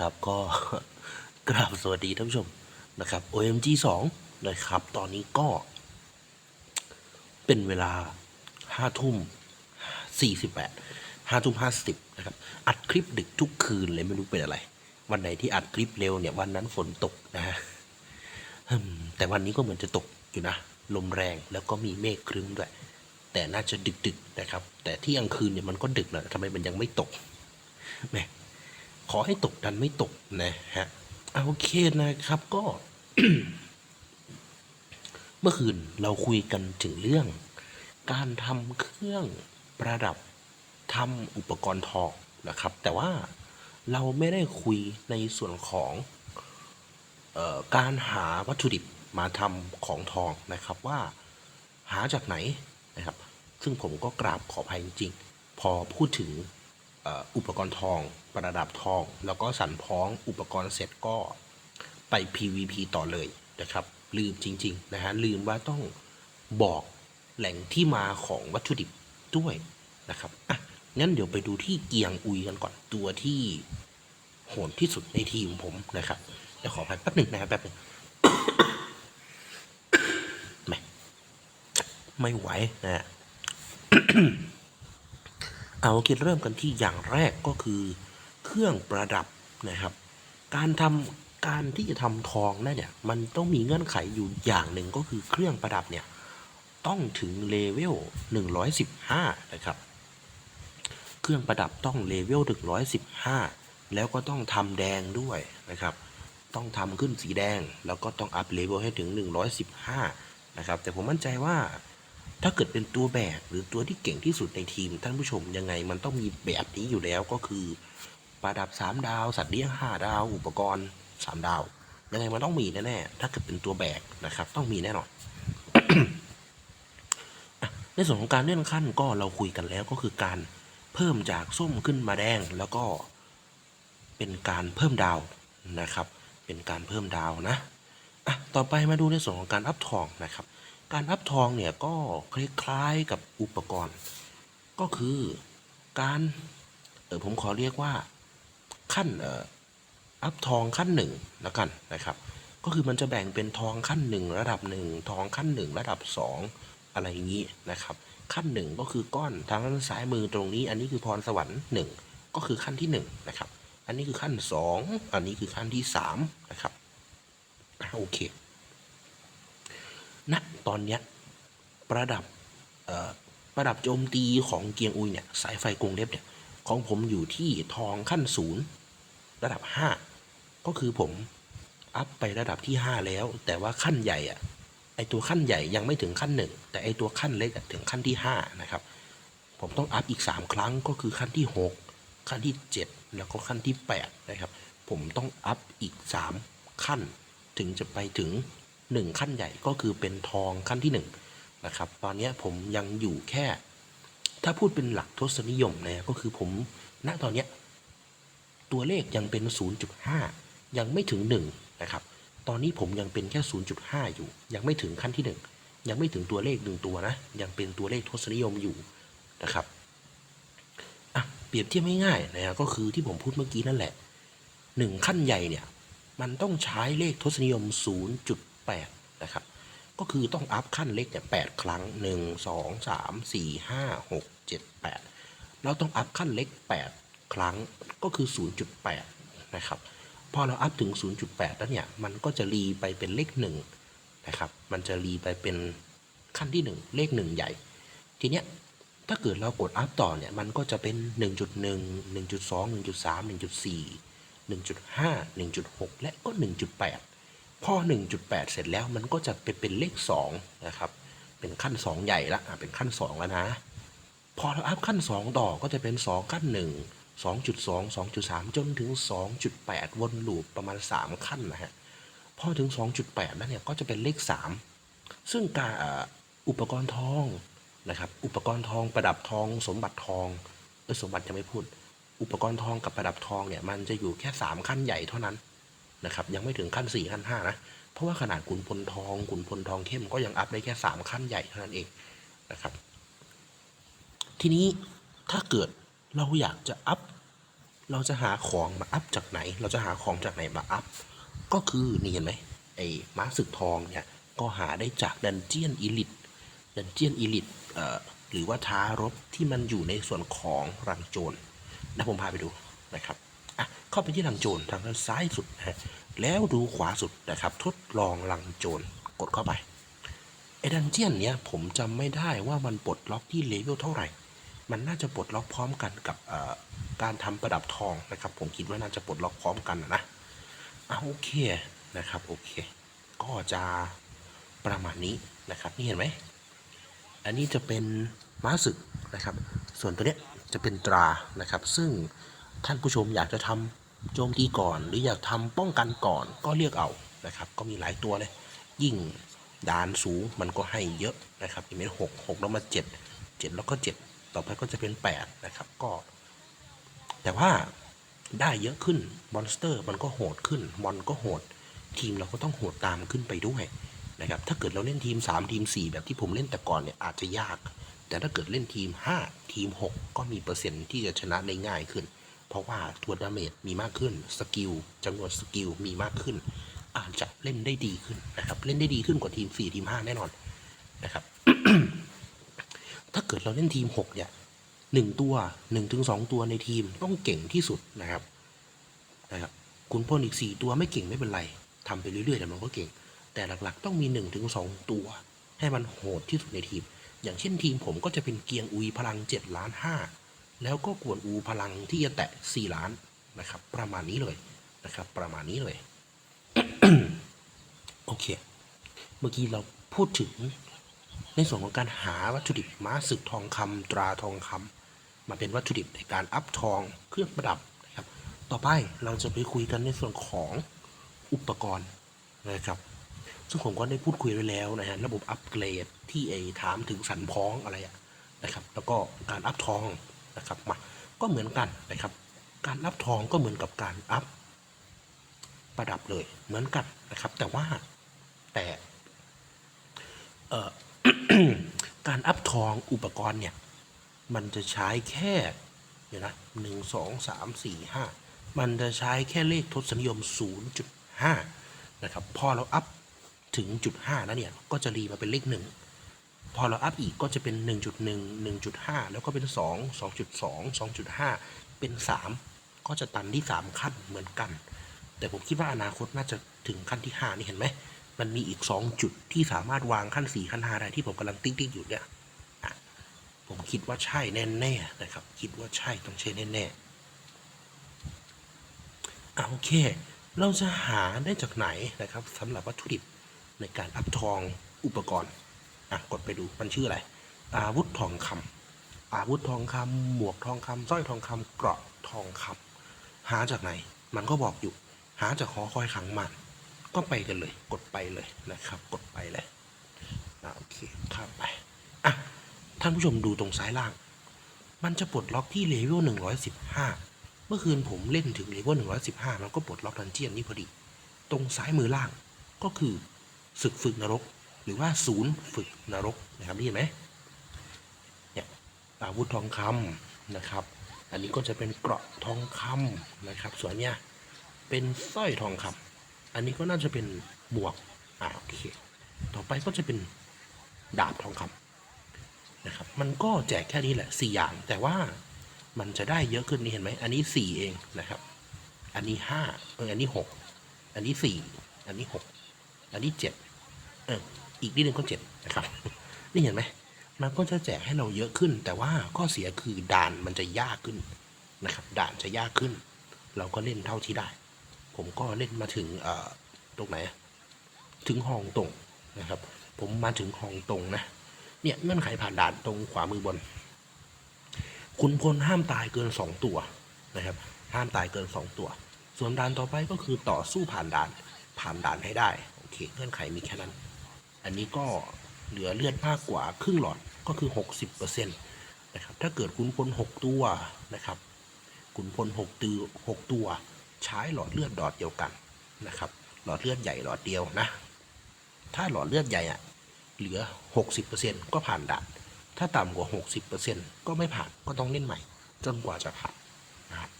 นะครับ ก็กราบสวัสดีท่านผู้ชมนะครับ OMG 2 นะครับ ตอนนี้ก็ เป็นเวลาห้าทุ่มสี่สิบแปดห้าทุ่มห้าสิบนะครับ อัดคลิปดึกทุกคืนเลยไม่รู้เป็นอะไร วันไหนที่อัดคลิปเร็วเนี่ยวันนั้นฝนตกนะฮะแต่วันนี้ก็เหมือนจะตกอยู่นะ ลมแรงแล้วก็มีเมฆครึ้มด้วย แต่น่าจะดึกๆนะครับ แต่ที่กลางคืนเนี่ยมันก็ดึกแล้วทำไมมันยังไม่ตกแหม ขอให้ตกดันไม่ตกนะฮะเอาโอเคนะครับก็ เมื่อคืนเราคุยกันถึงเรื่อง การทำเครื่องประดับทำอุปกรณ์ทองนะครับ แต่ว่าเราไม่ได้คุยในส่วนของออการหาวัตถุดิบมาทำของทองนะครับว่าหาจากไหนนะครับ ซึ่งผมก็กราบขออภัยจริงๆ พอพูดถึง อุปกรณ์ทอง ประดับทอง แล้วก็สันพ้องอุปกรณ์เสร็จก็ไป PVP ต่อเลยนะครับ ลืมจริง ๆ นะฮะ ลืมว่าต้องบอกแหล่งที่มาของวัตถุดิบด้วยนะครับอะงั้นเดี๋ยวไปดูที่เกียงอุยกันก่อนตัวที่โหดที่สุดในทีมผมนะครับเดี๋ยวขอไปแป๊บหนึ่งนะครับแป๊บหนึ่งแหม่ไม่ไหวนะฮะ เอาโอเคเริ่มกันที่อย่างแรกก็คือเครื่องประดับนะครับ การทำการที่จะทำทองได้เนี่ยมันต้องมีเงื่อนไขอยู่อย่างหนึ่งก็คือเครื่องประดับเนี่ยต้องถึงเลเวล115 นะครับ เครื่องประดับต้องเลเวล115 แล้วก็ต้องทำแดงด้วยนะครับ ต้องทำขึ้นสีแดง แล้วก็ต้องอัพเลเวลให้ถึง 115 นะครับ แต่ผมมั่นใจว่า ถ้าเกิดเป็นตัวแบกหรือตัวที่เก่งที่สุดในทีมท่านผู้ชมยังไงมันต้องมีแบบนี้อยู่แล้วก็คือประดับ 3 ดาว สัตว์เลี้ยง 5 ดาว อุปกรณ์ 3 ดาว ยังไงมันต้องมีแน่ๆถ้าเกิดเป็นตัวแบกนะครับ ต้องมีแน่นอนในส่วนของการเลื่อนขั้นก็เราคุยกันแล้วก็คือการเพิ่มจากส้มขึ้นมาแดงแล้วก็เป็นการเพิ่มดาวนะครับ เป็นการเพิ่มดาวนะอะต่อไปมาดูในส่วนของการอัพทองนะครับ การอัพทองเนี่ยก็คล้ายๆกับอุปกรณ์ ก็คือการเออผมขอเรียกว่าขั้นเอ่ออัพทองขั้นหนึ่งแล้วกันนะครับ ก็คือมันจะแบ่งเป็นทองขั้นหนึ่งระดับหนึ่งทองขั้นหนึ่งระดับสองอะไรอย่างนี้นะครับ ขั้นหนึ่งก็คือก้อนทางด้านซ้ายมือตรงนี้ อันนี้คือพรสวรรค์หนึ่งก็คือขั้นที่หนึ่งนะครับ อันนี้คือขั้นสองอันนี้คือขั้นที่สามนะครับโอเค ณตอนเนี้ยประดับประดับโจมตีของเกียงอุยเนี่ยสายไฟกรงเล็บเนี่ยของผมอยู่ที่ทองขั้นศูนย์ระดับ 5 ก็คือผมอัพไประดับที่ 5 แล้ว แต่ว่าขั้นใหญ่อะไอตัวขั้นใหญ่ยังไม่ถึงขั้นหนึ่งแต่ไอตัวขั้นเล็กถึงขั้นที่ 5 นะครับ ผมต้องอัพอีก 3 ครั้งก็คือขั้นที่ 6 ขั้นที่ 7 แล้วก็ขั้นที่ 8 นะครับ ผมต้องอัพอีก 3 ขั้นถึงจะไปถึง 1 ขั้นใหญ่ก็คือเป็นทองขั้นที่1นะครับตอนนี้ผมยังอยู่แค่ ถ้าพูดเป็นหลักทศนิยมนะก็คือผมณตอนนี้ตัวเลขยังเป็น 0.5 ยังไม่ถึง 1 นะครับ ตอนนี้ผมยังเป็นแค่ 0.5 อยู่ ยังไม่ถึงขั้นที่ 1 ยังไม่ถึงตัวเลขหนึ่งตัวนะ ยังเป็นตัวเลขทศนิยมอยู่นะครับอะเปรียบเทียบง่ายๆนะก็คือที่ผมพูดเมื่อกี้นั่นแหละหนึ่งขั้นใหญ่เนี่ย มันต้องใช้เลขทศนิยม 8 นะครับ ก็คือต้องอัพขั้นเล็กเนี่ย8ครั้ง 1 2 3 4 5 6 7 8 เราต้องอัพขั้นเล็ก 8 ครั้งก็คือ 0.8 นะครับ พอเราอัพถึง 0.8 แล้วเนี่ย มันก็จะรีไปเป็นเลข1นะครับ มันจะรีไปเป็นขั้นที่ 1 เลข 1 ใหญ่ ทีเนี้ยถ้าเกิดเรากดอัพต่อเนี่ย มันก็จะเป็น 1.1 1.2 1.3 1.4 1.5 1.6 และก็ 1.8 พอ1.8 เสร็จแล้วมันก็จะเป็นเป็นเลข2นะครับเป็นขั้น 2 ใหญ่ละอะเป็นขั้น 2 แล้วนะ พอเราอัพขั้น 2 ต่อก็จะเป็น 2 ขั้น 1 2.2 2.3 จนถึง 2.8 วนลูปประมาณ 3 ขั้นนะฮะพอถึง 2.8 แล้วเนี่ยก็จะเป็นเลข 3 ซึ่งการอุปกรณ์ทองนะครับอุปกรณ์ทองประดับทอง สมบัติทองเออสมบัติจะไม่พูด อุปกรณ์ทองกับประดับทองเนี่ยมันจะอยู่แค่ 3 ขั้นใหญ่เท่านั้น นะครับยังไม่ถึงขั้น 4 ขั้น 5 นะ เพราะว่าขนาดขุนพลทองขุนพลทองเข้มก็ยังอัพได้แค่ 3 ขั้นใหญ่เท่านั้นเองนะครับ ทีนี้ถ้าเกิดเราอยากจะอัพ เราจะหาของมาอัพจากไหน เราจะหาของจากไหนมาอัพ ก็คือนี่เห็นไหมไอ้ม้าศึกทองเนี่ยก็หาได้จากดันเจียนอีลิตดันเจียนอีลิตหรือว่าท้ารบที่มันอยู่ในส่วนของรังโจรนะผมพาไปดูนะครับ เข้าไปที่รังโจรทางด้านซ้ายสุดนะฮะแล้วดูขวาสุดนะครับ ทดลองรังโจรกดเข้าไปไอ้ดันเจียนเนี้ยผมจำไม่ได้ว่ามันปลดล็อกที่เลเวลเท่าไหร่ มันน่าจะปลดล็อกพร้อมกันกับการทำประดับทองนะครับ ผมคิดว่าน่าจะปลดล็อกพร้อมกันนะนะอะโอเคนะครับโอเค ก็จะประมาณนี้นะครับนี่เห็นไหมอันนี้จะเป็นม้าศึกนะครับ ส่วนตัวเนี้ยจะเป็นตรานะครับ ซึ่งท่านผู้ชมอยากจะทำ โจมตีก่อน หรืออยากทำป้องกันก่อนก็เลือกเอานะครับ ก็มีหลายตัวเลย ยิ่งด่านสูงมันก็ให้เยอะนะครับอีเมลหกหกแล้วมาเจ็ดเจ็ดแล้วก็เจ็ดต่อไปก็จะเป็นแปดนะครับก็ แต่ว่าได้เยอะขึ้นมอนสเตอร์มันก็โหดขึ้นมอนก็โหด ทีมเราก็ต้องโหดตามขึ้นไปด้วยนะครับถ้าเกิดเราเล่นทีม 3 ทีม 4 แบบที่ผมเล่นแต่ก่อนเนี่ยอาจจะยาก แต่ถ้าเกิดเล่นทีม 5 ทีม 6 ก็มีเปอร์เซ็นต์ที่จะชนะได้ง่ายขึ้น เพราะว่าตัวดาเมจมีมากขึ้นสกิลจำนวนสกิลมีมากขึ้น อาจจะเล่นได้ดีขึ้นนะครับ เล่นได้ดีขึ้นกว่าทีม 4 ทีม 5 แน่นอนนะครับ ถ้าเกิดเราเล่นทีม 6 เนี่ยหนึ่งตัว1นถึงสตัวในทีมต้องเก่งที่สุดนะครับนะครับคุณพลอีก4ตัวไม่เก่งไม่เป็นไรทำไปเรื่อยๆแต่มันก็เก่ง แต่หลักๆ ต้องมี1-2ตัว ให้มันโหดที่สุดในทีม อย่างเช่นทีมผมก็จะเป็นเกียงอุยพลัง7ล้าน5 แล้วก็กวนอูพลังที่จะแตะ 4 ล้านนะครับ ประมาณนี้เลยนะครับ ประมาณนี้เลยโอเค เมื่อกี้เราพูดถึงในส่วนของการหาวัตถุดิบม้าศึกทองคำตราทองคำมาเป็นวัตถุดิบในการอัพทองเครื่องประดับนะครับ ต่อไปเราจะไปคุยกันในส่วนของอุปกรณ์นะครับ ซึ่งผมก็ได้พูดคุยไว้แล้วนะฮะระบบอัปเกรดที่ไอถามถึงสันพ้องอะไรนะครับ แล้วก็การอัพทอง นะครับมาก็เหมือนกันนะครับ การอัพทองก็เหมือนกับการอัพประดับเลยเหมือนกันนะครับ แต่ว่าแต่เอ่อการอัพทองอุปกรณ์เนี่ย มันจะใช้แค่เดี๋ยวนะหนึ่งสองสามสี่ห้ามันจะใช้แค่เลขทศนิยม 0.5 นะครับ พอเราอัพถึงจุด5แล้วเนี่ย ก็จะรีมาเป็นเลข1 พอเราอัพอีกก็จะเป็น 1.1 1.5 แล้วก็เป็น 2 2.2 2.5 เป็น 3 ก็จะตันที่ 3 ขั้นเหมือนกัน แต่ผมคิดว่าอนาคตน่าจะถึงขั้นที่ 5 นี่เห็นไหม มันมีอีก 2 จุดที่สามารถวางขั้น 4 ขั้น 5 ได้ที่ผมกำลังติ๊กๆอยู่เนี่ยผมคิดว่าใช่แน่ๆนะครับ คิดว่าใช่ต้องใช่แน่ๆอะโอเค เราจะหาได้จากไหนนะครับสำหรับวัตถุดิบในการอัพทองอุปกรณ์ อะกดไปดูมันชื่ออะไร อาวุธทองคำอาวุธทองคำหมวกทองคำสร้อยทองคำเกราะทองคำหาจากไหน มันก็บอกอยู่ หาจากหอคอยขังมัน ก็ไปกันเลย กดไปเลยนะครับ กดไปเลยอะโอเคข้ามไปอะท่านผู้ชมดูตรงซ้ายล่าง มันจะปลดล็อกที่เลเวล115 เมื่อคืนผมเล่นถึงเลเวล115 มันก็ปลดล็อกดันเจียนนี่พอดี ตรงซ้ายมือล่างก็คือศึกฝึกนรก รือว่าศูนย์ฝึกนรกนะครับได้ยินไหมเนี่ยอาวุธทองคำนะครับ อันนี้ก็จะเป็นเกราะทองคำนะครับ ส่วนเนี้ยเป็นสร้อยทองคำอันนี้ก็น่าจะเป็นหมวกอ่าโอเคต่อไปก็จะเป็นดาบทองคำนะครับ มันก็แจกแค่นี้แหละสี่อย่าง แต่ว่ามันจะได้เยอะขึ้นนี่เห็นไหม อันนี้สี่เองนะครับ อันนี้ห้าเอออันนี้หกอันนี้สี่อันนี้หกอันนี้เจ็ดเออ อีกนิดนึงก็เจ็ดนะครับ นี่เห็นไหมมันก็จะแจกให้เราเยอะขึ้น แต่ว่าข้อเสียคือด่านมันจะยากขึ้นนะครับ ด่านจะยากขึ้น เราก็เล่นเท่าที่ได้ ผมก็เล่นมาถึงเอ่อตรงไหน ถึงห้องตรงนะครับ ผมมาถึงห้องตรงนะเนี่ยเงื่อนไขผ่านด่านตรงขวามือบน คุณพลห้ามตายเกินสองตัวนะครับ ห้ามตายเกินสองตัว ส่วนด่านต่อไปก็คือต่อสู้ผ่านด่านผ่านด่านให้ได้โอเคเงื่อนไขมีแค่นั้น อันนี้ก็เหลือเลือดมากกว่าครึ่งหลอดก็คือ 60%นะครับถ้าเกิดคุณพล 6 ตัวนะครับคุณพล 6ตัว6ตัว ใช้หลอดเลือดดอดเดียวกันนะครับหลอดเลือดใหญ่หลอดเดียวนะ ถ้าหลอดเลือดใหญ่อะเหลือ 60%ก็ผ่านด่านถ้าต่ำกว่า 60%ก็ไม่ผ่านก็ต้องเล่นใหม่ จนกว่าจะผ่านนะครับ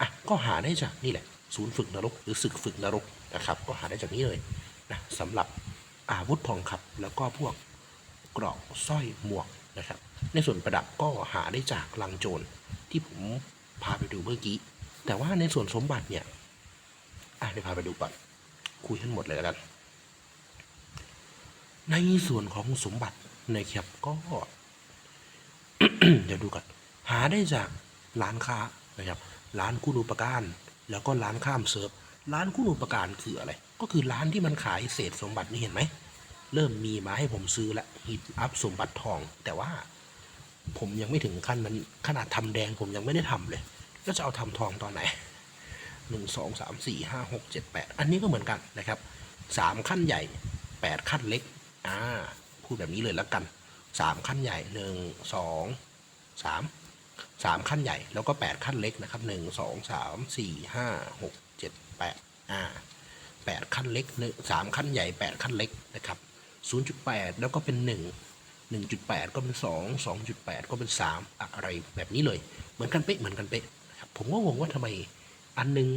อะก็หาได้จากนี่แหละ ศูนย์ฝึกนรกหรือศึกฝึกนรกนะครับ ก็หาได้จากนี้เลยนะสำหรับ อาวุธทองคำแล้วก็พวกเกราะสร้อยหมวกนะครับ ในส่วนประดับก็หาได้จากลังโจรที่ผมพาไปดูเมื่อกี้ แต่ว่าในส่วนสมบัติเนี่ยอะเดี๋ยวพาไปดูก่อนคุยทั้งหมดเลยกัน ในส่วนของสมบัตินะครับก็ เดี๋ยวดูก่อนหาได้จากร้านค้านะครับร้านคุณอุปการ แล้วก็ร้านข้ามเซิร์ฟร้านคุณอุปการคืออะไร ก็คือร้านที่มันขายเศษสมบัตินี่เห็นไหม เริ่มมีมาให้ผมซื้อละฮิตอัพสมบัติทอง แต่ว่าผมยังไม่ถึงขั้นนั้นขนาดทำแดงผมยังไม่ได้ทำเลย แล้วจะเอาทำทองตอนไหนหนึ่งสองสามสี่ห้าหกเจ็ดแปดอันนี้ก็เหมือนกันนะครับสามขั้นใหญ่แปดขั้นเล็กอ่าพูดแบบนี้เลยแล้วกันสามขั้นใหญ่หนึ่งสองสามสามขั้นใหญ่แล้วก็แปดขั้นเล็กนะครับหนึ่งสองสามสี่ห้าหกเจ็ดแปดอ่า แปดขั้นเล็กหนึ่งสามขั้นใหญ่แปดขั้นเล็กนะครับศูนย์จุดแปดแล้วก็เป็นหนึ่งหนึ่งจุดแปดก็เป็นสองสองจุดแปดก็เป็นสามอะไรแบบนี้เลย เหมือนกันเป๊ะเหมือนกันเป๊ะนะครับผมก็งงว่าทำไมอันหนึ่ง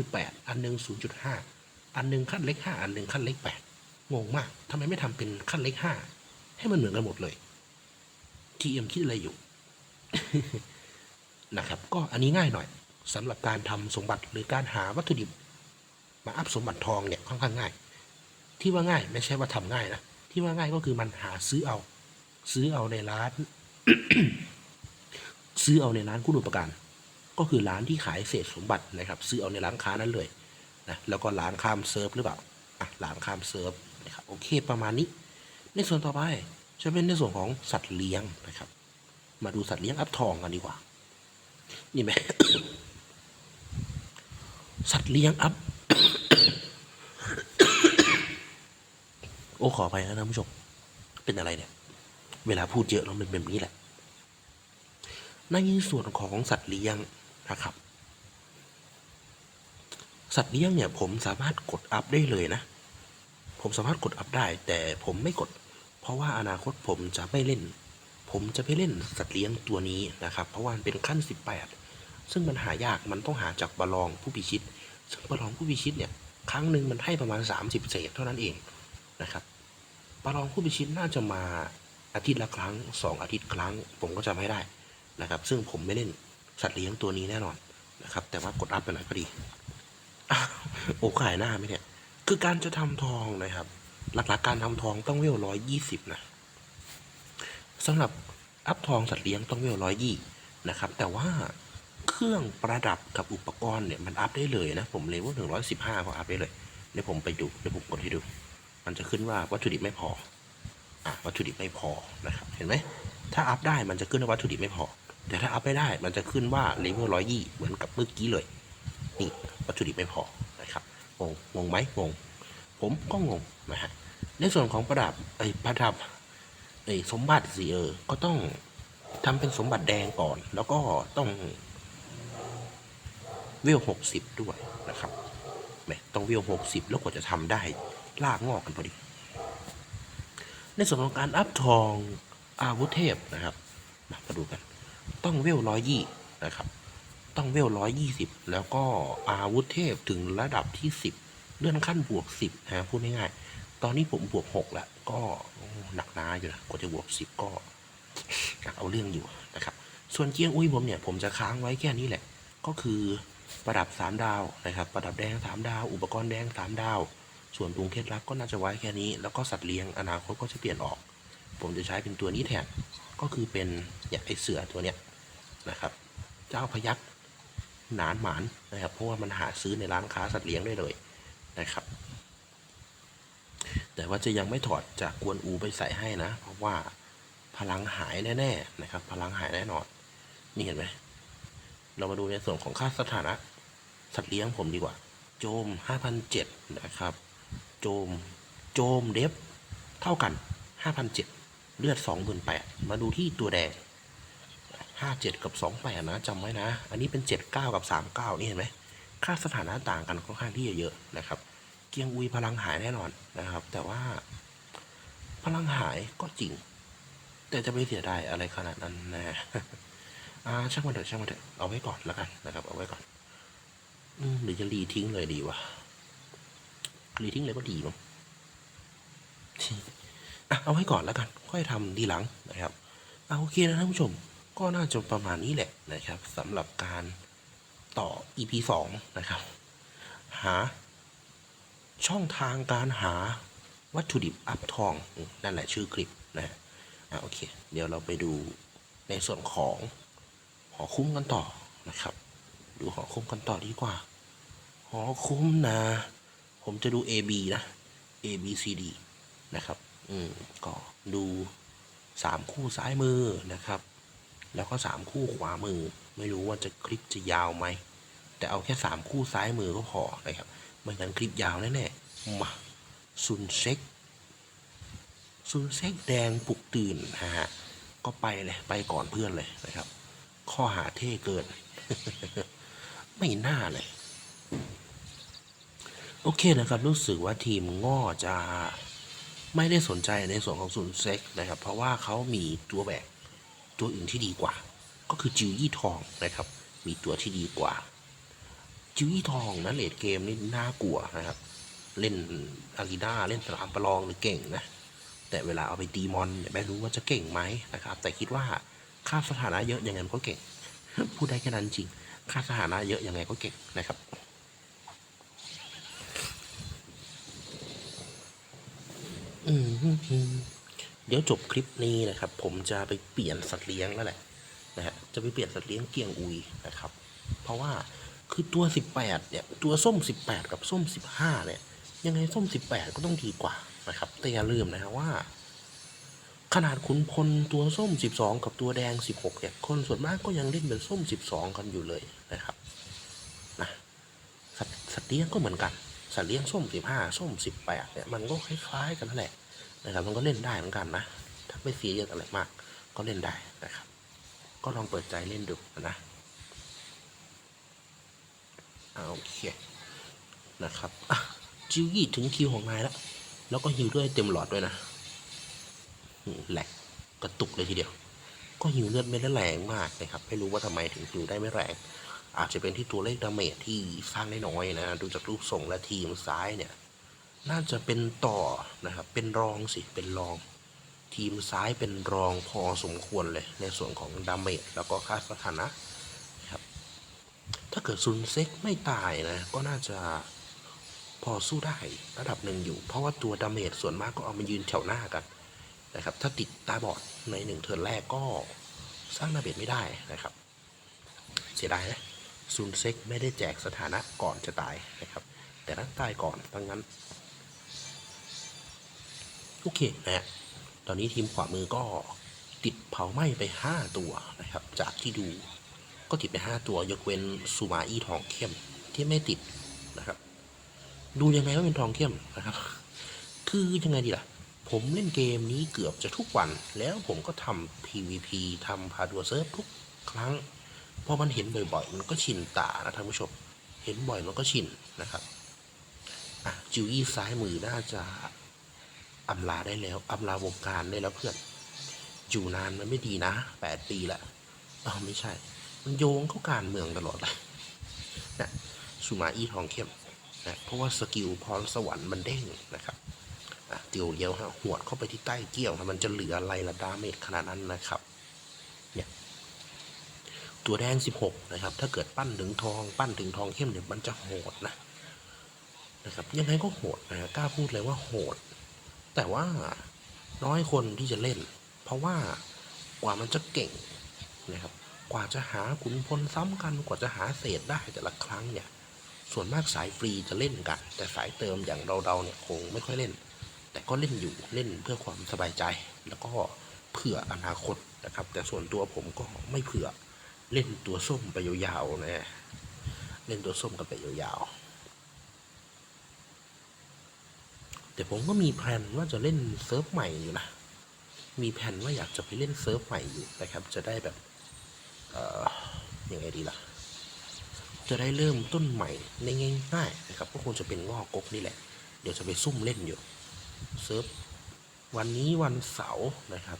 0.8 อันหนึ่ง0.5 อันหนึ่งขั้นเล็ก 5 อันหนึ่งขั้นเล็ก 8 งงมากทำไมไม่ทำเป็นขั้นเล็ก 5 ให้มันเหมือนกันหมดเลย TM คิดอะไรอยู่นะครับ ก็อันนี้ง่ายหน่อยสำหรับการทำสมบัติหรือการหาวัตถุดิบ มาอัพสมบัติทองเนี่ยค่อนข้างง่าย ที่ว่าง่ายไม่ใช่ว่าทำง่ายนะที่ว่าง่ายก็คือมันหาซื้อเอา ซื้อเอาในร้าน ซื้อเอาในร้านคุณอุปการก็คือร้านที่ขายเศษสมบัตินะครับ ซื้อเอาในร้านค้านั้นเลยนะแล้วก็ร้านข้ามเซิร์ฟหรือเปล่าอะร้านข้ามเซิร์ฟนะครับโอเคประมาณนี้ ในส่วนต่อไปจะเป็นในส่วนของสัตว์เลี้ยงนะครับ มาดูสัตว์เลี้ยงอัพทองกันดีกว่า นี่ไหมสัตว์เลี้ยงอัพ โอ้ขอไปนะท่านผู้ชม เป็นอะไรเนี่ย เวลาพูดเยอะแล้วมันเป็นแบบนี้แหละในส่วนของสัตว์เลี้ยงนะครับ สัตว์เลี้ยงเนี่ยผมสามารถกดอัพได้เลยนะ ผมสามารถกดอัพได้ แต่ผมไม่กด เพราะว่าอนาคตผมจะไม่เล่น ผมจะไม่เล่นสัตว์เลี้ยงตัวนี้นะครับ เพราะว่ามันเป็นขั้น 18 ซึ่งมันหายากมันต้องหาจากบาลองผู้พิชิต ซึ่งบาลองผู้พิชิตเนี่ยครั้งหนึ่งมันให้ประมาณ 30 เศษเท่านั้นเอง นะครับบาลองผู้พิชิตน่าจะมาอาทิตย์ละครั้งสองอาทิตย์ครั้ง ผมก็จำไม่ได้นะครับ ซึ่งผมไม่เล่นสัตว์เลี้ยงตัวนี้แน่นอนนะครับ แต่ว่ากดอัพไปหน่อยก็ดีโอ้ขายหน้าไหมเนี่ย คือการจะทำทองนะครับ หลักๆการทำทองต้องเวลร้อยยี่สิบนะสำหรับอัพทองสัตว์เลี้ยงต้องเวลร้อยยี่นะครับ แต่ว่าเครื่องประดับกับอุปกรณ์เนี่ยมันอัพได้เลยนะ ผมเลเวลหนึ่งร้อยสิบห้าก็อัพได้เลยเดี๋ยวผมไปดูเดี๋ยวผมกดให้ดู มันจะขึ้นว่าวัตถุดิบไม่พออะวัตถุดิบไม่พอนะครับ เห็นไหม ถ้าอัพได้มันจะขึ้นว่าวัตถุดิบไม่พอ แต่ถ้าอัพไม่ได้มันจะขึ้นว่าเลเวลร้อยยี่เหมือนกับเมื่อกี้เลย นี่วัตถุดิบไม่พอนะครับ งง งงไหมงง ผมก็งงนะฮะ ในส่วนของประดับไอ้ประดับไอ้สมบัติสิเออ ก็ต้องทำเป็นสมบัติแดงก่อน แล้วก็ต้องเวลหกสิบด้วยนะครับแหมต้องเวลหกสิบแล้วกว่าจะทำได้ ลากงอกกันพอดี ในส่วนของการอัพทองอาวุธเทพนะครับมาดูกัน ต้องเวลร้อยยี่นะครับ ต้องเวลร้อยยี่สิบแล้วก็อาวุธเทพถึงระดับที่สิบเลื่อนขั้นบวกสิบนะพูดง่ายๆตอนนี้ผมบวกหกแล้วก็หนักหนาอยู่นะกว่าจะบวกสิบก็หนักเอาเรื่องอยู่นะครับ ส่วนเกียงอุ้ยผมเนี่ยผมจะค้างไว้แค่นี้แหละ ก็คือประดับสามดาวนะครับ ประดับแดงสามดาว อุปกรณ์แดงสามดาว ส่วนปรุงเคล็ดลับก็น่าจะไว้แค่นี้ แล้วก็สัตว์เลี้ยงอนาคตก็จะเปลี่ยนออก ผมจะใช้เป็นตัวนี้แทนก็คือเป็นอย่างไอเสือตัวเนี้ยนะครับ เจ้าพยักหนานหมานนะครับเพราะว่ามันหาซื้อในร้านค้าสัตว์เลี้ยงได้เลยนะครับ แต่ว่าจะยังไม่ถอดจากกวนอูไปใส่ให้นะ เพราะว่าพลังหายแน่ๆนะครับ พลังหายแน่นอน นี่เห็นไหมเรามาดูในส่วนของค่าสถานะ สัตว์เลี้ยงผมดีกว่า โจม 5,007นะครับ โจม โจมเดฟ เท่ากัน5,007เจ็ดเลือด28,000มาดูที่ตัวแดง57กับ28นะจำไว้นะ อันนี้เป็น79กับ39นี่เห็นไหมค่าสถานะต่างกันค่อนข้างที่จะเยอะนะครับ เกียงอุยพลังหายแน่นอนนะครับ แต่ว่า พลังหายก็จริง แต่จะไม่เสียดายอะไรขนาดนั้นนะอ่าช่างมันเถอะช่างมันเถอะเอาไว้ก่อนแล้วกันนะครับ เอาไว้ก่อน อืมหรือจะรีทิ้งเลยดีวะ รีทิ้งเลยก็ดีมั้งเอาไว้ก่อนแล้วกัน ค่อยทำทีหลังนะครับเอาโอเคนะท่านผู้ชม ก็น่าจะประมาณนี้แหละนะครับสำหรับการต่อ EP 2 นะครับ หา ช่องทางการหาวัตถุดิบอัพทอง นั่นแหละชื่อคลิปนะฮะอะโอเค เดี๋ยวเราไปดูในส่วนของหอคุ้มกันต่อนะครับ ดูหอคุ้มกันต่อดีกว่า หอคุ้มนะ ผมจะดู A B นะ A B C D นะครับ อืมก็ดูสามคู่ซ้ายมือนะครับ แล้วก็สามคู่ขวามือ ไม่รู้ว่าจะคลิปจะยาวไหม แต่เอาแค่สามคู่ซ้ายมือก็พอนะครับ ไม่งั้นคลิปยาวแน่ๆ มาซุนเซ็กซุนเซ็กแดงปลุกตื่นนะฮะ ก็ไปเลย ไปก่อนเพื่อนเลยนะครับ ข้อหาเท่เกิน ไม่น่าเลย โอเคนะครับ รู้สึกว่าทีมง้อจะไม่ได้สนใจในส่วนของซุนเซ็กนะครับ เพราะว่าเขามีตัวแบกตัวอื่นที่ดีกว่า ก็คือจิวยี่ทองนะครับ มีตัวที่ดีกว่า จิวยี่ทองนะเลดเกมนี่น่ากลัวนะครับ เล่นอารีนาเล่นสนามประลองนี่เก่งนะ แต่เวลาเอาไปตีมอนเนี่ยไม่รู้ว่าจะเก่งไหมนะครับ แต่คิดว่าค่าสถานะเยอะยังไงก็เก่ง พูดได้แค่นั้นจริง ค่าสถานะเยอะยังไงก็เก่งนะครับ อืม เดี๋ยวจบคลิปนี้นะครับ ผมจะไปเปลี่ยนสัตว์เลี้ยงแล้วแหละนะฮะจะไปเปลี่ยนสัตว์เลี้ยงเกียงอุยนะครับ เพราะว่าคือตัว 18เนี่ยตัวส้ม 18 กับส้ม 15เนี่ยยังไงส้ม 18 ก็ต้องดีกว่านะครับ แต่อย่าลืมนะฮะว่า ขนาดขุนพลตัวส้ม 12 กับตัวแดง 16เนี่ยคนส่วนมากก็ยังเล่นเป็นส้ม 12 กันอยู่เลยนะครับนะสัตว์สัตว์เลี้ยงก็เหมือนกัน สัตว์เลี้ยงส้ม15ส้ม18เนี่ยมันก็คล้ายๆกันนั่นแหละนะครับมันก็เล่นได้เหมือนกันนะ ถ้าไม่เสียเยอะอะไรมาก ก็เล่นได้นะครับ ก็ลองเปิดใจเล่นดูนะเอาโอเคนะครับอะจิวยี่ถึงคิวของนายแล้ว แล้วก็ฮิวด้วยเต็มหลอดด้วยนะแหลกกระตุกเลยทีเดียว ก็หิวเลือดไม่ได้แรงมากนะครับ ไม่รู้ว่าทำไมถึงหิวได้ไม่แรง อาจจะเป็นที่ตัวเลขดาเมจที่สร้างได้น้อยนะ ดูจากรูปทรงและทีมซ้ายเนี่ย น่าจะเป็นต่อนะครับ เป็นรองสิ เป็นรอง ทีมซ้ายเป็นรองพอสมควรเลย ในส่วนของดาเมจแล้วก็ค่าสถานะครับ ถ้าเกิดซุนเซ็กไม่ตายนะ ก็น่าจะพอสู้ได้ระดับหนึ่งอยู่ เพราะว่าตัวดาเมจส่วนมากก็เอามายืนแถวหน้ากันนะครับ ถ้าติดตาบอดในหนึ่งเทิร์นแรกก็สร้างนาเบตไม่ได้นะครับ เสียดายนะ ซุนเซ็กไม่ได้แจกสถานะก่อนจะตายนะครับ แต่นั้นตายก่อนดังนั้นโอเคนะฮะตอนนี้ทีมขวามือก็ติดเผาไหม้ไป 5 ตัวนะครับ จากที่ดูก็ติดไป 5 ตัวยกเว้นซูมาอี้ทองเข้มที่ไม่ติดนะครับ ดูยังไงว่าเป็นทองเข้มนะครับ คือยังไงดีล่ะ ผมเล่นเกมนี้เกือบจะทุกวัน แล้วผมก็ทำ PVP ทำพาดัวเซิร์ฟทุกครั้ง เพอมันเห็นบ่อยๆ มันก็ชินตานะท่านผู้ชม เห็นบ่อยมันก็ชินนะครับจิวอี้ซ้ายมือน่าจะอำลาได้แล้วอำลาวงการได้แล้วเพื่อนอยู่นานมันไม่ดีนะแปดปีละอ๋อไม่ใช่ มันโยงเข้าการเมืองตลอดเลยนะสุมาอี้ทองเข้มนะเพราะว่าสกิลพรสวรรค์มันเด้งนะครับเตียวเดียวฮะหวดเข้าไปที่ใต้เกี้ยวมันจะเหลืออะไรละดาเมจขนาดนั้นนะครับ ตัวแดง 16 นะครับ ถ้าเกิดปั้นถึงทอง ปั้นถึงทองเข้มเนี่ยมันจะโหดนะนะครับยังไงก็โหดนะกล้าพูดเลยว่าโหด แต่ว่าน้อยคนที่จะเล่น เพราะว่ากว่ามันจะเก่งนะครับกว่าจะหาขุนพลซ้ำกันกว่าจะหาเศษได้แต่ละครั้งเนี่ย ส่วนมากสายฟรีจะเล่นกัน แต่สายเติมอย่างเราๆเนี่ยคงไม่ค่อยเล่น แต่ก็เล่นอยู่เล่นเพื่อความสบายใจ แล้วก็เผื่ออนาคตนะครับ แต่ส่วนตัวผมก็ไม่เผื่อ เล่นตัวส้มไปยาวๆนะเล่นตัวส้มกันไปยาวๆแต่ผมก็มีแผนว่าจะเล่นเซิร์ฟใหม่อยู่นะมีแผนว่าอยากจะไปเล่นเซิร์ฟใหม่อยู่นะครับ จะได้แบบเอ่อยังไงดีล่ะ จะได้เริ่มต้นใหม่ในง่ายๆนะครับก็คงจะเป็นงอกกกนี่แหละ เดี๋ยวจะไปซุ่มเล่นอยู่เซิร์ฟวันนี้วันเสาร์นะครับ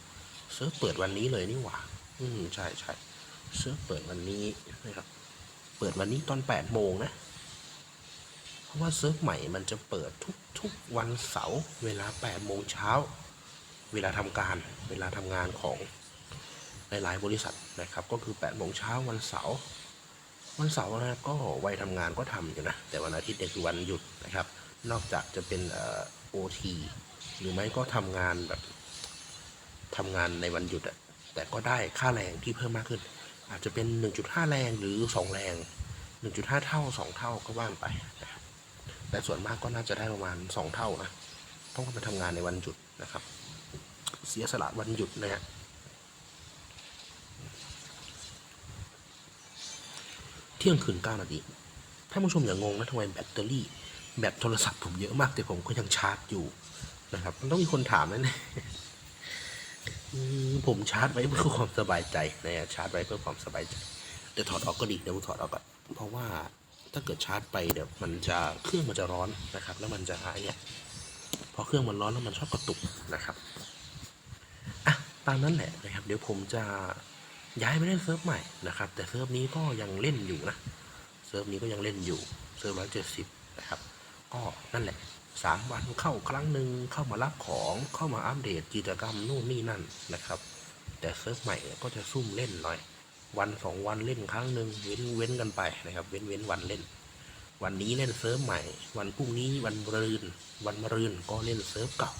เซิร์ฟเปิดวันนี้เลยนี่หว่า อืมใช่ใช่ เซิร์ฟเปิดวันนี้นะครับ เปิดวันนี้ตอนแปดโมงนะ เพราะว่าเซิร์ฟใหม่มันจะเปิดทุกทุกวันเสาร์เวลา8โมงเช้า เวลาทำการ เวลาทำงานของหลายๆบริษัทนะครับ ก็คือ8โมงเช้าวันเสาร์วันเสาร์นะก็วัยทำงานก็ทำอยู่นะ แต่วันอาทิตย์เนี่ยคือวันหยุดนะครับ นอกจากจะเป็นโอทีหรือไม่ก็ทำงานแบบทำงานในวันหยุดอะแต่ก็ได้ค่าแรงที่เพิ่มมากขึ้น อาจจะเป็น 1.5 แรงหรือ 2 แรง 1.5 เท่า 2 เท่าก็ว่านไปนะครับแต่ส่วนมากก็น่าจะได้ประมาณ 2 เท่านะต้องไปทำงานในวันหยุดนะครับ เสียสละวันหยุดนะฮะเที่ยงคืน9นาทีท่านผู้ชมอย่างงงนะทำไมแบตเตอรี่ แบตโทรศัพท์ผมเยอะมากแต่ผมก็ยังชาร์จอยู่นะครับ มันต้องมีคนถามแน่ๆ ผมชาร์จไว้เพื่อความสบายใจนะชาร์จไว้เพื่อความสบายใจแต่ถอดออกก็ดีเดี๋ยวถอดออกก่อนเพราะว่าถ้าเกิดชาร์จไปเดี๋ยวมันจะเครื่องมันจะร้อนนะครับ แล้วมันจะหายเนี่ยพอเครื่องมันร้อนแล้วมันชอบกระตุกนะครับอะตามนั้นแหละนะครับ เดี๋ยวผมจะย้ายไปเล่นเซิร์ฟใหม่นะครับ แต่เซิร์ฟนี้ก็ยังเล่นอยู่นะเซิร์ฟนี้ก็ยังเล่นอยู่เซิร์ฟร้อยเจ็ดสิบนะครับก็นั่นแหละ สามวันเข้าครั้งหนึ่งเข้ามารับของเข้ามาอัปเดตกิจกรรมนู่นนี่นั่นนะครับ แต่เซิร์ฟใหม่ก็จะซุ่มเล่นหน่อย วันสองวันเล่นครั้งหนึ่งเว้นเว้นกันไปนะครับ เว้นเว้นวันเล่น วันนี้เล่นเซิร์ฟใหม่ วันพรุ่งนี้วันมรืน วันมรืนก็เล่นเซิร์ฟเก่า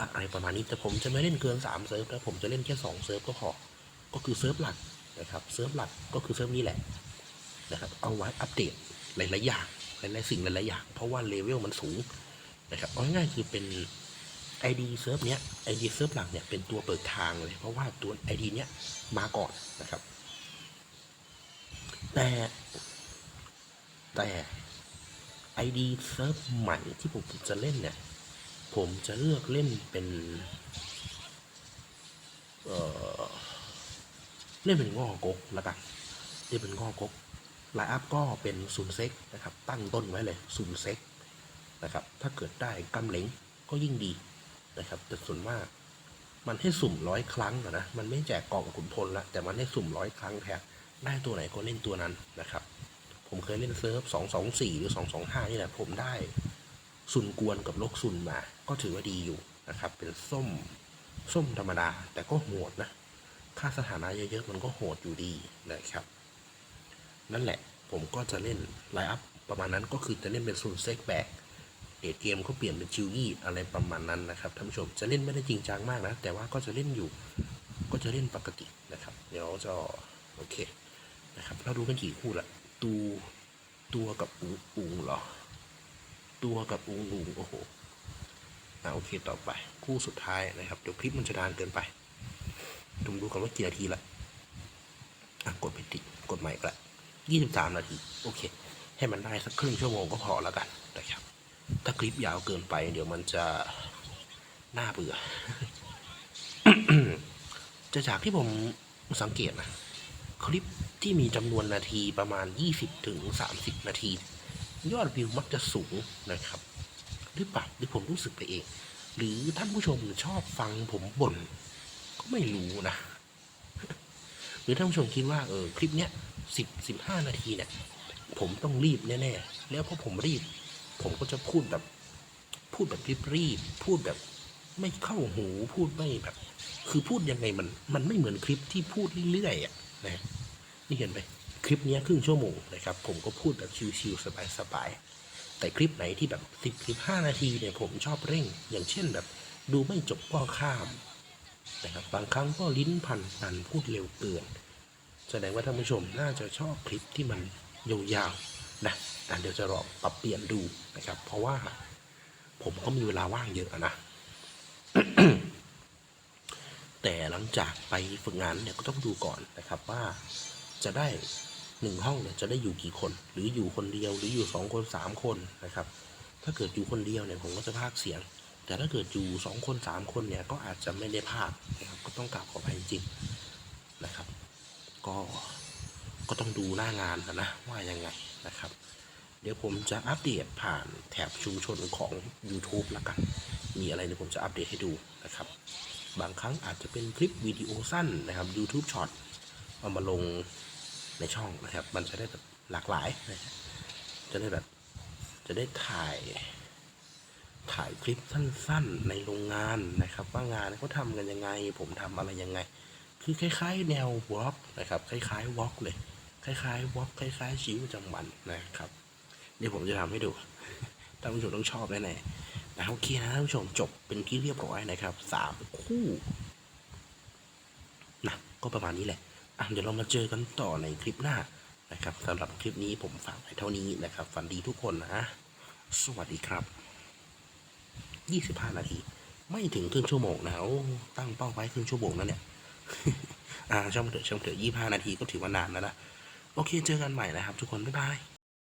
อะไรประมาณนี้แต่ผมจะไม่เล่นเกินสามเซิร์ฟนะผมจะเล่นแค่สองเซิร์ฟก็พอก็คือเซิร์ฟหลักนะครับเซิร์ฟหลักก็คือเซิร์ฟนี้แหละนะครับเอาไว้อัปเดตหลายๆอย่างหลายๆสิ่งหลายๆอย่างเพราะว่าเลเวลมันสูง นะครับเอาง่ายๆคือเป็น ID เซิร์ฟเนี้ย ID เซิร์ฟหลักเนี่ยเป็นตัวเปิดทางเลย เพราะว่าตัว ID เนี้ยมาก่อนนะครับ แต่แต่ ID เซิร์ฟใหม่ที่ผมจะเล่นเนี่ย ผมจะเลือกเล่นเป็นเเล่นเป็นงอกกแล้วกันเล่นเป็นงอกกไลน์อัพก็เป็นศูนย์เซ็กนะครับ ตั้งต้นไว้เลยศูนย์เซ็ก นะครับ ถ้าเกิดได้กำเหลงก็ยิ่งดีนะครับ แต่ส่วนมากมันให้สุ่มร้อยครั้งนะ มันไม่แจกกล่องขุนพลละ แต่มันให้สุ่มร้อยครั้งแทนได้ตัวไหนก็เล่นตัวนั้นนะครับ ผมเคยเล่นเซิร์ฟสองสองสี่หรือสองสองห้านี่แหละ ผมได้ซุนกวนกับลกซุนมา ก็ถือว่าดีอยู่นะครับ เป็นส้มส้มธรรมดา แต่ก็โหดนะ ค่าสถานะเยอะๆมันก็โหดอยู่ดีนะครับ นั่นแหละผมก็จะเล่นไลน์อัพประมาณนั้นก็คือจะเล่นเป็นซุนเซ็กแบก เดเกมก็เปลี่ยนเป็นชิวยี่อะไรประมาณนั้นนะครับท่านผู้ชมจะเล่นไม่ได้จริงจังมากนะ แต่ว่าก็จะเล่นอยู่ ก็จะเล่นปกตินะครับ เดี๋ยวจะโอเคนะครับเราดูกันกี่คู่ละตูตัวกับอุงอุงเหรอ ตัวกับอุงอุงโอ้โหอะโอเคต่อไป คู่สุดท้ายนะครับเดี๋ยวคลิปมันจะนานเกินไปดูดูกันว่ากี่นาทีละอะกดไปติดกดใหม่ก็ละยี่สิบสามนาที โอเค ให้มันได้สักครึ่งชั่วโมงก็พอแล้วกัน ถ้าคลิปยาวเกินไป เดี๋ยวมันจะน่าเบื่อ จะจากที่ผมสังเกตนะ คลิปที่มีจำนวนนาทีประมาณ 20ถึง30 นาที ยอดวิวมักจะสูงนะครับ หรือเปล่าหรือผมรู้สึกไปเอง หรือท่านผู้ชมชอบฟังผมบ่น ก็ไม่รู้นะ หรือท่านผู้ชมคิดว่าเออคลิปเนี้ยสิบสิบห้านาทีเนี่ย ผมต้องรีบแน่ ๆ แล้วพอผมรีบ ผมก็จะพูดแบบ พูดแบบรีบๆพูดแบบไม่เข้าหูพูดไม่แบบ คือพูดยังไงมันมันไม่เหมือนคลิปที่พูดเรื่อยๆอะนะนี่เห็นไหมคลิปนี้ครึ่งชั่วโมงนะครับ ผมก็พูดแบบชิวๆสบายๆแต่คลิปไหนที่แบบสิบสิบห้านาทีเนี่ยผมชอบเร่ง อย่างเช่นแบบ ดูไม่จบก็ข้ามนะครับบางครั้งก็ลิ้นพันพันพูดเร็วเกินแสดงว่าท่านผู้ชมน่าจะชอบคลิปที่มันยาวๆ นะอ่เดี๋ยวจะลองปรับเปลี่ยนดูนะครับ เพราะว่าผมก็มีเวลาว่างเยอะนะ แต่หลังจากไปฝึกงานเนี่ยก็ต้องดูก่อนนะครับว่าจะได้หนึ่งห้องเนี่ยจะได้อยู่กี่คน หรืออยู่คนเดียวหรืออยู่สองคนสามคนนะครับ ถ้าเกิดอยู่คนเดียวเนี่ยผมก็จะพากเสียง แต่ถ้าเกิดอยู่สองคนสามคนเนี่ยก็อาจจะไม่ได้พากนะครับก็ต้องกราบขออภัยจริงนะครับ ก็ก็ต้องดูหน้างานนะนะว่ายังไงนะครับ เดี๋ยวผมจะอัปเดตผ่านแถบชุมชนของ YouTube ละกัน มีอะไรเดี๋ยวผมจะอัปเดตให้ดูนะครับ บางครั้งอาจจะเป็นคลิปวิดีโอสั้นนะครับ YouTube Short เอามาลงในช่องนะครับ มันจะได้แบบหลากหลายนะจะได้แบบจะได้ถ่ายถ่ายคลิปสั้นๆในโรงงานนะครับ ว่างานเขาทำกันยังไง ผมทำอะไรยังไง คือคล้ายๆ แนววอล์กนะครับ คล้ายๆวอล์กเลย คล้ายๆวอล์กคล้ายๆชีวิตประจำวันนะครับเดี๋ยวผมจะทำให้ดูท่านผู้ชมต้องชอบแน่ๆนะโอเคนะท่านผู้ชมจบเป็นที่เรียบร้อยนะครับสามคู่นะก็ประมาณนี้แหละอะเดี๋ยวเรามาเจอกันต่อในคลิปหน้านะครับสำหรับคลิปนี้ผมฝากไว้เท่านี้นะครับ ฝันดีทุกคนนะ สวัสดีครับ 25 นาที ไม่ถึงครึ่งชั่วโมงนะโอ้ตั้งเป้าไว้ครึ่งชั่วโมงนั่นเนี่ย อ่าช่างเถอะช่างเถอะ25 นาทีก็ถือว่านานแล้วนะ โอเค เจอกันใหม่นะครับทุกคน บ๊ายบาย